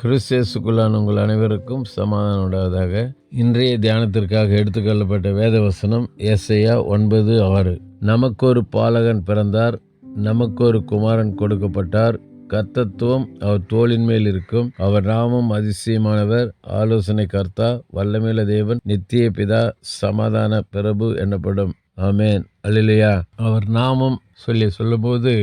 கிறிஸ்தியசுக்குள்ளான உங்கள் அனைவருக்கும் சமாதானம் உண்டாவதாக. இன்றைய தியானத்திற்காக எடுத்துக்கொள்ளப்பட்ட வேத வசனம் ஏசையா ஒன்பது ஆறு. நமக்கொரு பாலகன் பிறந்தார் நமக்கொரு குமாரன் கொடுக்கப்பட்டார். கர்த்தத்துவம் அவர் தோளின் மேல் இருக்கும். அவர் நாமம் அதிசயமானவர் ஆலோசனை கர்த்தா வல்லமேல தேவன் நித்திய பிதா சமாதான பிரபு எனப்படும் ஆமேன். அல்லையா அவர் நாமம் சொல்லி சொல்லும்போது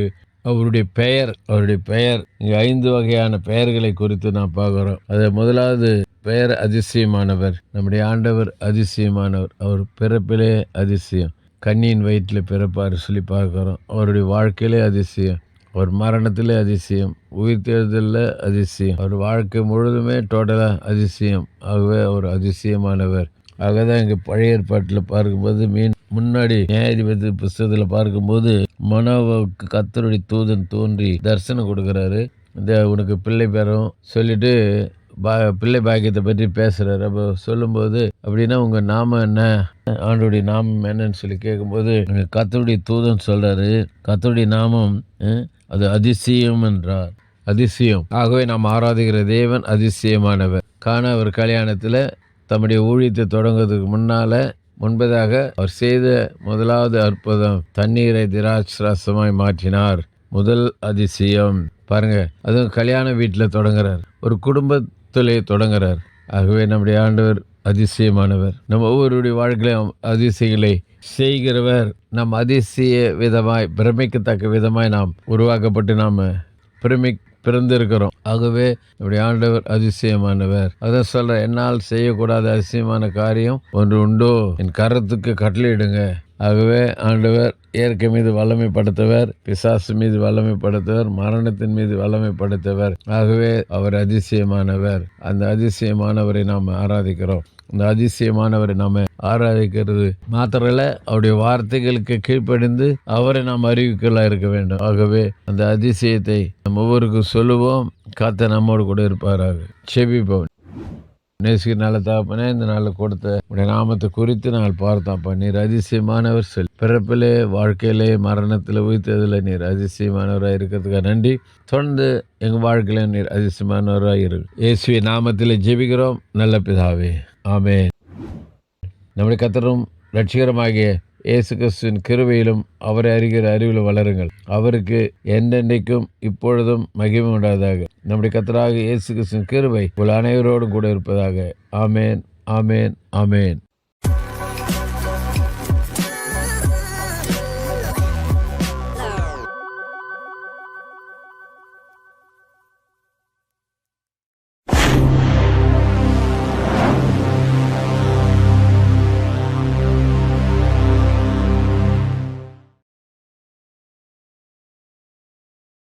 அவருடைய பெயர் அவருடைய பெயர் இங்கே ஐந்து வகையான பெயர்களை குறித்து நாம் பார்க்குறோம். அது முதலாவது பெயர் அதிசயமானவர். நம்முடைய ஆண்டவர் அதிசயமானவர். அவர் பிறப்பிலே அதிசயம். கண்ணியின் வயிற்றில் பிறப்பார் சொல்லி பார்க்குறோம். அவருடைய வாழ்க்கையிலே அதிசயம். அவர் மரணத்திலே அதிசயம். உயிர் தேர்தலில் அதிசயம். அவர் வாழ்க்கை முழுதுமே டோட்டலாக அதிசயம். ஆகவே அவர் அதிசயமானவர். ஆகதான் இங்கே பழைய ஏற்பாட்டில் பார்க்கும்போது மீன் முன்னாடி நியாயாதிபதி புஸ்தகத்தில் பார்க்கும்போது மனோவுக்கு கத்தருடைய தூதன் தோன்றி தரிசனம் கொடுக்குறாரு. இந்த உனக்கு பிள்ளை பெறும் சொல்லிட்டு பா பிள்ளை பாக்கியத்தை பற்றி பேசுகிறாரு அப்போ சொல்லும்போது அப்படின்னா உங்கள் நாமம் என்ன? ஆண்டுடைய நாமம் என்னன்னு சொல்லி கேட்கும்போது கத்தருடைய தூதன் சொல்கிறாரு கத்தருடைய நாமம் அது அதிசயம் என்றார். அதிசயம். ஆகவே நாம் ஆராதிக்கிற தேவன் அதிசயமானவர். காண அவர் கல்யாணத்தில் தம்முடைய ஊழியத்தை தொடங்குறதுக்கு முன்னால் முன்பதாக அவர் செய்த முதலாவது அற்புதம் தண்ணீரை திராட்சரசமாய் மாற்றினார். முதல் அதிசயம். பாருங்க அதுவும் கல்யாண வீட்டில் தொடங்குறார். ஒரு குடும்பத்திலே தொடங்குறார். ஆகவே நம்முடைய ஆண்டவர் அதிசயமானவர். நம்ம ஒவ்வொருடைய வாழ்க்கையிலும் அதிசயங்களை செய்கிறவர். நம் அதிசய விதமாய் பிரமிக்கத்தக்க விதமாய் நாம் உருவாக்கப்பட்டு நாம் பிரமிக் பிறந்திருக்கிறோம். ஆகவே இப்படி ஆண்டவர் அதிசயமானவர். அதான் சொல்ற என்னால் செய்யக்கூடாத அதிசயமான காரியம் ஒன்று உண்டோ? என் கரத்துக்கு கட்டளையிடுங்க. ஆகவே ஆண்டவர் இயற்கை மீது வல்லமை படுத்தவர் பிசாசு மீது வல்லமை படுத்தவர் மரணத்தின் மீது வல்லமை படுத்தவர். ஆகவே அவர் அதிசயமானவர். அந்த அதிசயமானவரை நாம் ஆராதிக்கிறோம். அந்த அதிசயமானவரை நாம ஆராதிக்கிறது மாத்திரல அவருடைய வார்த்தைகளுக்கு கீழ்ப்படிந்து அவரை நாம் அறிவிக்கலா இருக்க வேண்டும். ஆகவே அந்த அதிசயத்தை நம்ம ஒவ்வொருக்கும் சொல்லுவோம். காத்த நம்மோடு கூட இருப்பாராக. செபிப்போம் நேசிக்கிற நல்ல தாப்பனே இந்த நாளில் கொடுத்த உடைய நாமத்தை குறித்து நாங்கள் பார்த்தோம்ப்பா நீர் அதிசயமானவர் சொல். பிறப்பிலே வாழ்க்கையிலே மரணத்தில் உயிர்த்ததில் நீர் அதிசயமானவராக இருக்கிறதுக்காக நன்றி. தொடர்ந்து எங்கள் வாழ்க்கையில நீர் அதிசயமானவராக இரு. இயேசுவி நாமத்தில் ஜெபிக்கிறோம். நல்ல பிதாவே. ஆமே நம்முடைய கத்தரும் லட்சிகரமாகிய இயேசு கிறிஸ்துவின் கிருவையிலும் அவரை அறிகிற அறிவிலும் வளருங்கள். அவருக்கு என்றென்றைக்கும் இப்பொழுதும் மகிமை உண்டாததாக நம்முடைய கத்தராக இயேசு கிறிஸ்துவின் கிருவை உங்கள் அனைவரோடும் கூட இருப்பதாக. ஆமேன் ஆமேன் ஆமேன்.